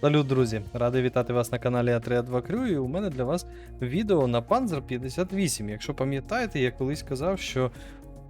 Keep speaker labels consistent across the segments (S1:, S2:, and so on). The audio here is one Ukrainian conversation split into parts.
S1: Салют, друзі! Радий вітати вас на каналі А3А2 Крю, і у мене для вас відео на Panzer 58. Якщо пам'ятаєте, я колись казав, що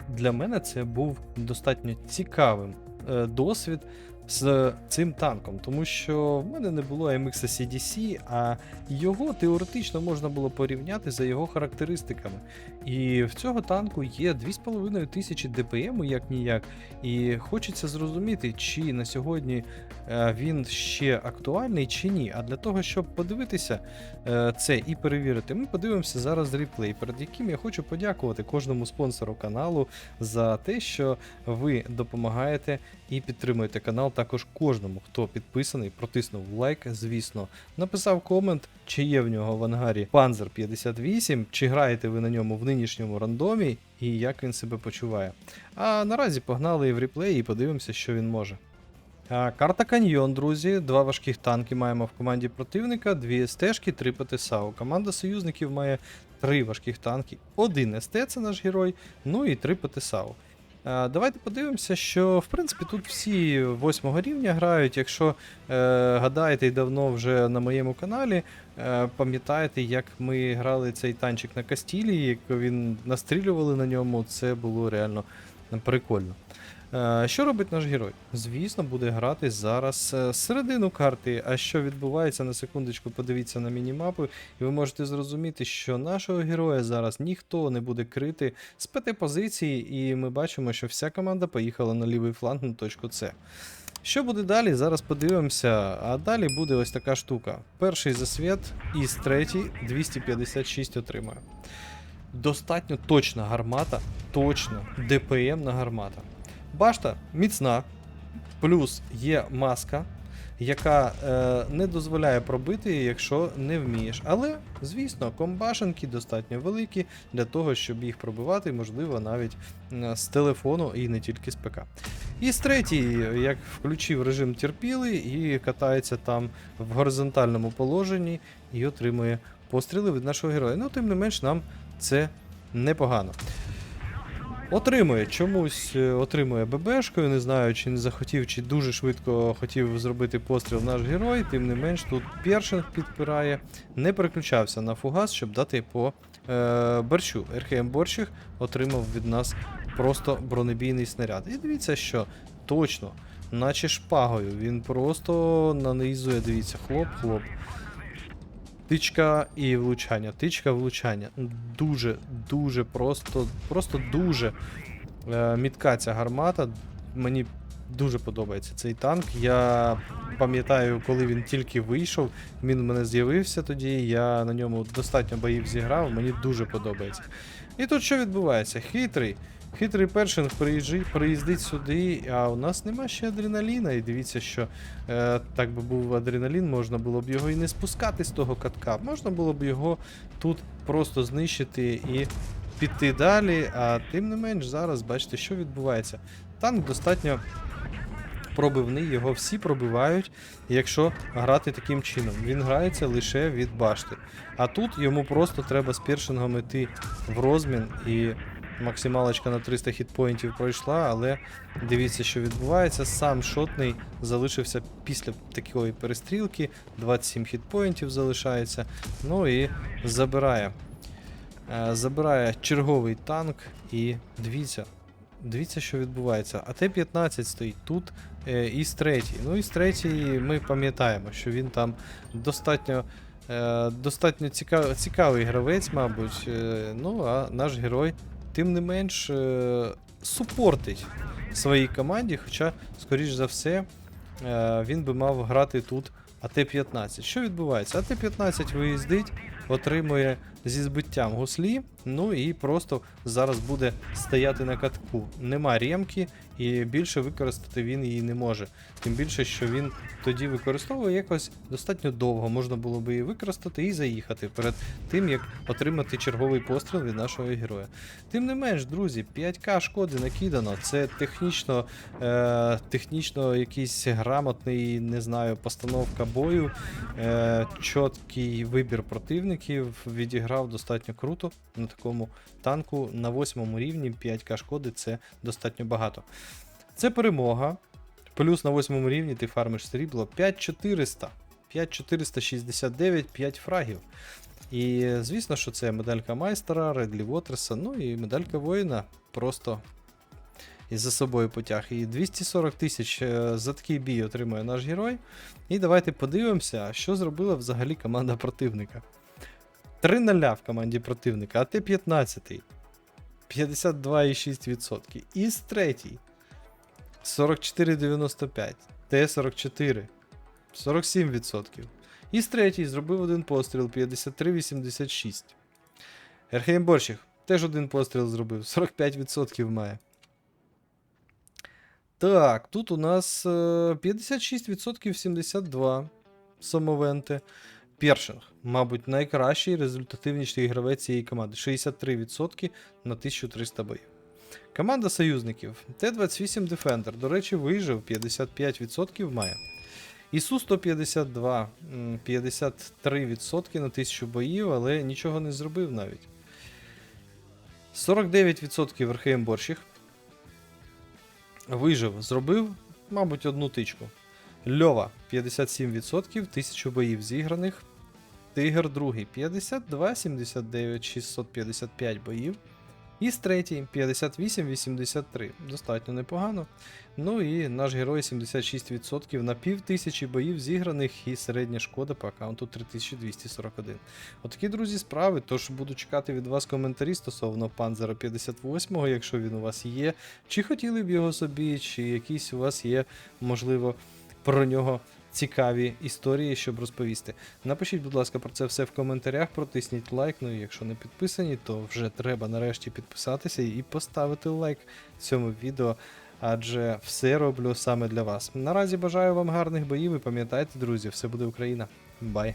S1: для мене це був достатньо цікавим е, досвід з цим танком, тому що в мене не було MX CDC, а його теоретично можна було порівняти за його характеристиками. І в цього танку є 2,5 тисячі ДПМ, як ніяк. І хочеться зрозуміти, чи на сьогодні е, він ще актуальний чи ні. А для того, щоб подивитися е, це і перевірити, ми подивимося зараз реплей, перед яким я хочу подякувати кожному спонсору каналу за те, що ви допомагаєте і підтримуєте канал. Також кожному, хто підписаний, протиснув лайк, звісно, написав комент, чи є в нього в ангарі Panzer 58, чи граєте ви на ньому в нинішньому рандомі, і як він себе почуває. А наразі погнали в реплей і подивимося, що він може. А, Карта Каньйон, друзі. Два важких танки маємо в команді противника, дві СТ-шки, три ПТСАУ. Команда союзників має три важких танки. Один СТ це наш герой, ну і три ПТСАУ. А, Давайте подивимося, що в принципі тут всі восьмого рівня грають. Якщо е, гадаєте і давно вже на моєму каналі, е, пам'ятаєте, як ми грали цей танчик на Кастілі, як він настрілювали на ньому, це було реально прикольно. Е, Що робить наш герой? Звісно, буде грати зараз е, середину карти. А що відбувається на секундочку, подивіться на мінімапи, і ви можете зрозуміти, що нашого героя зараз ніхто не буде крити з ПТ позиції, і ми бачимо, що вся команда поїхала на лівий фланг на точку С. Що буде далі? Зараз подивимося. А далі буде ось така штука. Перший засвіт із третій 256 отримає. Достатньо точна гармата, точно ДПМна гармата. Башта міцна, плюс є маска, яка е, не дозволяє пробити, якщо не вмієш. Але, звісно, комбашенки достатньо великі для того, щоб їх пробивати, можливо, навіть з телефону і не тільки з ПК. І з третій, як включив режим терпіли і катається там в горизонтальному положенні і отримує постріли від нашого героя. Ну, тим не менш, нам це непогано. Отримує чомусь е, отримує ББшкою, не знаю, чи не захотів, чи дуже швидко хотів зробити постріл наш герой. Тим не менш, тут першинг підпирає, не переключався на фугас, щоб дати по е, борщу. РХМ Борщик отримав від нас просто бронебійний снаряд. І дивіться, що точно, наче шпагою, він просто нанизує, дивіться, хлоп-хлоп. Тичка і влучання, тичка влучання. Дуже, дуже просто, просто дуже е, мітка ця гармата. Мені дуже подобається цей танк. Я пам'ятаю, коли він тільки вийшов, він в мене з'явився тоді. Я на ньому достатньо боїв зіграв, мені дуже подобається. І тут що відбувається? Хитрий. Хитрий першинг приїздить сюди, а у нас нема ще адреналіна. І дивіться, що е, так би був адреналін, можна було б його і не спускати з того катка. Можна було б його тут просто знищити і піти далі. А тим не менш, зараз бачите, що відбувається. Танк достатньо пробивний, його всі пробивають, якщо грати таким чином. Він грається лише від башти. А тут йому просто треба з першингом йти в розмін і. Максималочка на 300 хітпоінтів пройшла, але дивіться, що відбувається. Сам шотний залишився після такої перестрілки. 27 хітпоінтів залишається. Ну і забирає. Е, Забирає черговий танк і дивіться. Дивіться, що відбувається. А Т-15 стоїть тут е, і з третій. Ну і з третій ми пам'ятаємо, що він там достатньо. Е, достатньо цікавий, цікавий гравець, мабуть. Е, ну, а наш герой тим не менш супортить своїй команді, хоча, скоріш за все, він би мав грати тут АТ-15. Що відбувається? АТ-15 виїздить, отримує зі збиттям гуслі, ну і просто зараз буде стояти на катку. Нема ремки, і більше використати він її не може. Тим більше, що він тоді використовує якось достатньо довго. Можна було би її використати і заїхати перед тим, як отримати черговий постріл від нашого героя. Тим не менш, друзі, 5К шкоди накидано. Це технічно, е, технічно якийсь грамотний, не знаю, постановка бою, е, чіткий вибір противників. Відіграв достатньо круто на такому танку на восьмому рівні 5К шкоди це достатньо багато. Це перемога. Плюс на восьмому рівні ти фармиш срібло 5400. 5469, 5 фрагів. І звісно, що це медалька майстера, Редлі Вотерса, ну і медалька воїна просто із за собою потяг. І 240 тисяч е, за такий бій отримує наш герой. І давайте подивимося, що зробила взагалі команда противника. 3 0 в команді противника, а ти 15. 52,6%. Іс третій. 44,95. Т44. 47%. Іс третій зробив один постріл 53,86. Ерхейм Борщик теж один постріл зробив. 45% має. Так, тут у нас е, 56% 72 самовенти. Першинг, мабуть, найкращий результативніший гравець цієї команди. 63% на 1300 боїв. Команда союзників Т-28 Defender, до речі, вижив 55% має. Ісу 152, 53% на 1000 боїв, але нічого не зробив навіть. 49% Верхеєм Борщих. Вижив, зробив, мабуть, одну тичку. Льова 57%, 1000 боїв зіграних. Тигр другий 52, 79, 655 боїв. Іс третій 58, 83. Достатньо непогано. Ну і наш герой 76% на пів тисячі боїв зіграних і середня шкода по аккаунту 3241. Отакі, друзі, справи. Тож буду чекати від вас коментарі стосовно Panzer 58, якщо він у вас є. Чи хотіли б його собі, чи якісь у вас є, можливо, про нього цікаві історії, щоб розповісти. Напишіть, будь ласка, про це все в коментарях, протисніть лайк. Ну і якщо не підписані, то вже треба нарешті підписатися і поставити лайк цьому відео. Адже все роблю саме для вас. Наразі бажаю вам гарних боїв і пам'ятайте, друзі, все буде Україна. Бай!